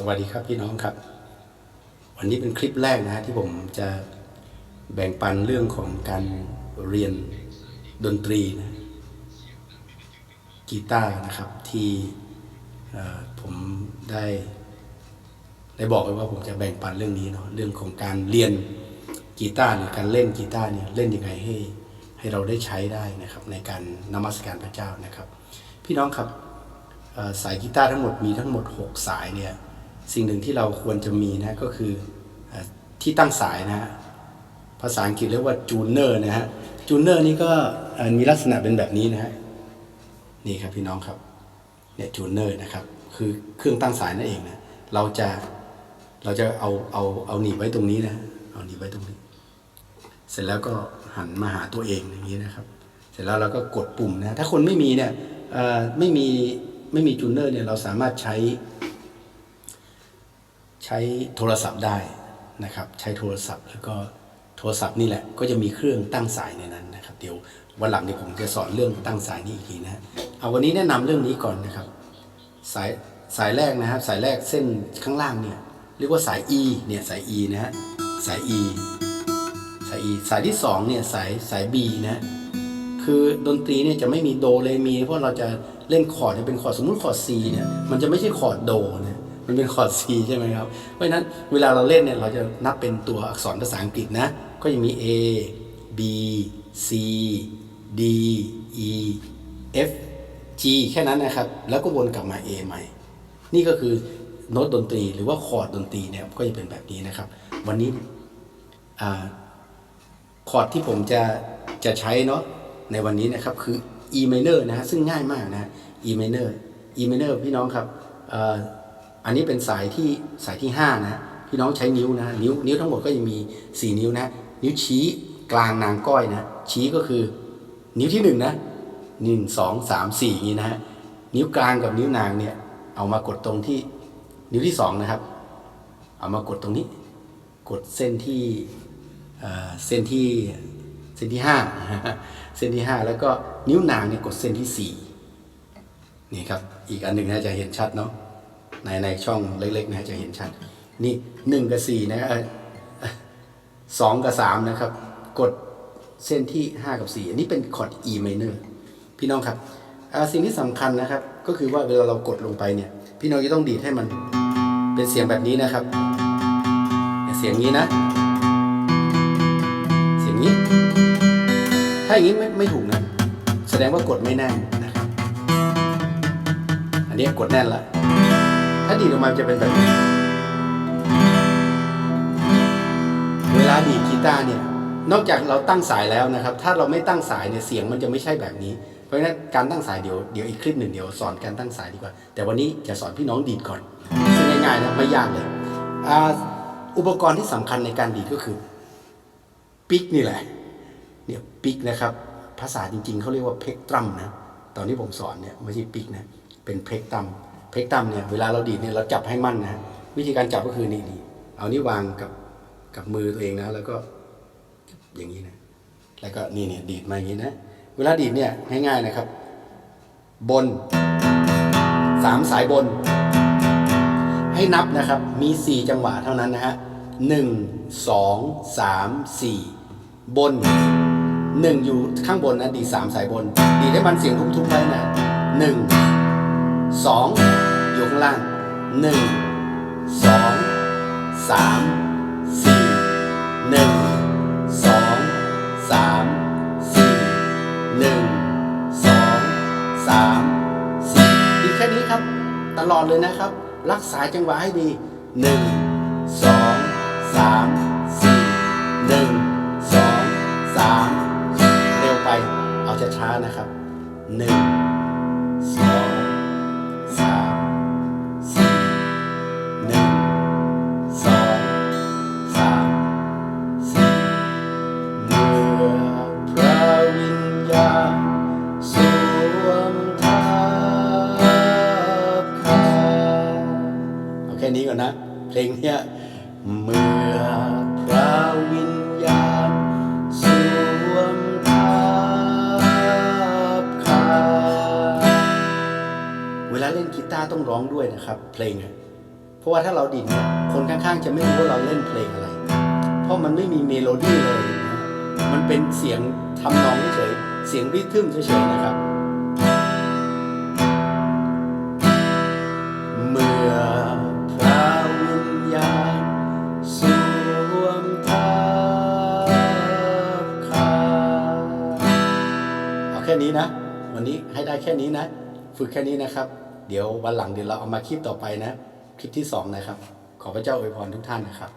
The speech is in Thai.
สวัสดีครับพี่น้องครับ วันนี้เป็นคลิปแรกนะฮะที่ผมจะแบ่งปันเรื่องของการเรียนดนตรีนะกีตาร์นะครับที่ผมได้ได้บอกไว้ว่าผมจะแบ่งปันเรื่องนี้เนาะเรื่องของการเรียนกีตาร์เนี่ยการเล่นกีตาร์เนี่ยเล่นยังไงให้ให้เราได้ใช้ได้นะครับ ในการนมัสการพระเจ้านะครับ พี่น้องครับสายกีตาร์ทั้งหมดมีทั้งหมด 6 สายเนี่ย สิ่งหนึ่งที่เราควรจะมีนะก็คือที่ตั้งสายนะฮะภาษาอังกฤษเรียกว่าจูเนอร์นะฮะจูเนอร์นี่ก็มีลักษณะเป็นแบบนี้นะฮะนี่ครับพี่น้องครับเนี่ยจูเนอร์นะครับคือเครื่องตั้งสายนั่นเองนะเราจะเราจะเอาเอาเอาหนีบไว้ตรงนี้นะเอาหนีบไว้ตรงนี้ เสร็จแล้วก็หันมาหาตัวเองอย่างนี้นะครับ เสร็จแล้วเราก็กดปุ่มนะถ้าคนไม่มีเนี่ยไม่มีไม่มีจูเนอร์เนี่ยเราสามารถใช้ ใช้โทรศัพท์ได้นะครับ ใช้โทรศัพท์แล้วก็โทรศัพท์นี่แหละก็จะมีเครื่องตั้งสายในนั้นนะครับ เดี๋ยววันหลังเนี่ยผมจะสอนเรื่องตั้งสายนี่อีกทีนะเอาวันนี้แนะนำเรื่องนี้ก่อนนะครับ สายสายแรกนะครับ สายแรกเส้นข้างล่างเนี่ยเรียกว่าสาย E เนี่ยสาย E นะฮะสาย E สาย E สายที่สองเนี่ยสายสาย B นะคือดนตรีเนี่ยจะไม่มีโดเรมีเพราะเราจะเล่นคอร์ดเนี่ยเป็นคอร์ดสมมุติคอร์ด C เนี่ยมันจะไม่ใช่คอร์ดโดนะ มันเป็นคอร์ด C ใช่ไหมครับ เพราะฉะนั้นเวลาเราเล่นเนี่ยเราจะนับเป็นตัวอักษรภาษาอังกฤษนะ ก็จะมี A B C D E F G แค่นั้นนะครับ แล้วก็วนกลับมา A ใหม่ นี่ก็คือโน้ตดนตรีหรือว่าคอร์ดดนตรีเนี่ยก็จะเป็นแบบนี้นะครับ วันนี้คอร์ดที่ผมจะจะใช้เนาะในวันนี้นะครับคือ E minor นะฮะซึ่งง่ายมากนะ E minor E minor พี่น้องครับ อันนี้เป็นสายที่สายที่ 5 นะพี่น้องใช้นิ้วนะ นิ้วนิ้วทั้งหมดก็จะมี 4 นิ้วนะ นิ้วชี้กลางนางก้อยนะ ชี้ก็คือ นิ้วที่1นะหนึ่งสองสามสี่นี้นะฮะนิ้วกลางกับนิ้วนางเนี่ย เอามากดตรงที่นิ้วที่สองนะครับ เอามากดตรงนี้ กดเส้นที่เอ่อเส้นที่เส้นที่ห้าเส้นที่ห้าแล้วก็นิ้วนางเนี่ยกดเส้นที่สี่นี่ครับ อีกอันหนึ่งนะจะเห็นชัดเนาะ ในในช่องเล็กๆนะจะเห็นชัด นี่หนึ่งกับสี่นะสองกับสามนะครับ กดเส้นที่ห้ากับสี่อันนี้เป็นคอร์ด E minor พี่น้องครับสิ่งที่สำคัญนะครับ ก็คือว่าเวลาเรากดลงไปเนี่ย พี่น้องจะต้องดีดให้มันเป็นเสียงแบบนี้นะครับ เสียงนี้นะ เสียงนี้ ถ้าอย่างนี้ไม่ไม่ถูกนะ แสดงว่ากดไม่แน่นนะครับ อันนี้กดแน่นละ ถ้าดีดออกมาจะเป็นแบบนี้เวลาดีดกีตาร์เนี่ย นอกจากเราตั้งสายแล้วนะครับ ถ้าเราไม่ตั้งสายเนี่ยเสียงมันจะไม่ใช่แบบนี้ เพราะฉะนั้นการตั้งสายเดี๋ยวเดี๋ยวอีกคลิปหนึ่งเดี๋ยวสอนการตั้งสายดีกว่า แต่วันนี้จะสอนพี่น้องดีดก่อนซึ่งง่ายๆนะไม่ยากเลยอ,อุปกรณ์ที่สำคัญในการดีดก็คือปิกนี่แหละเนี่ยปิกนะครับ ภาษาจริงๆเขาเรียกว่าเพกตรัมนะ ตอนที่ผมสอนเนี่ยไม่ใช่ปิกนะ เป็นเพกตรัม เพกตัมเนี่ยเวลาเราดีดเนี่ยเราจับให้มั่นนะวิธีการจับก็คือนี่นี่เอานิ้วางกับกับมือตัวเองนะ แล้วก็อย่างนี้นะแล้วก็นี่เนี่ยดีดมาอย่างนี้นะเวลาดีดเนี่ยง่ายๆนะครับ บนสามสายบน ให้นับนะครับมี4จังหวะเท่านั้นนะฮะหนึ่งสองสามสี่บนหนึ่งอยู่ข้างบนนะดีสามสายบน ดีดให้มันเสียงทุ้มๆไว้นะหนึ่ง 2 อยู่ข้างล่าง 1 2 3 4 1 2 3 4 1 2 3 4ดีแค่นี้ครับ ตลอดเลยนะครับ รักษาจังหวะให้ดี 1 นะ เพลงเนี้ยเมื่อพระวิญญาณสวมทับขาเวลาเล่นกีตาร์ต้องร้องด้วยนะครับ เพลงเพราะว่าถ้าเราดีดเนี่ยคนข้างๆ จะไม่รู้ว่าเราเล่นเพลงอะไร เพราะมันไม่มีเมโลดี้เลย มันเป็นเสียงทำนองเฉยเสียงริทึมเฉยๆนะครับ ค่นี้นะ วันนี้ให้ได้แค่นี้นะ ฝึกแค่นี้นะครับ เดี๋ยววันหลังเดี๋ยวเราเอามาคลิปต่อไปนะ คลิปที่สองนะครับ ขอพระเจ้าอวยพรทุกท่านนะครับ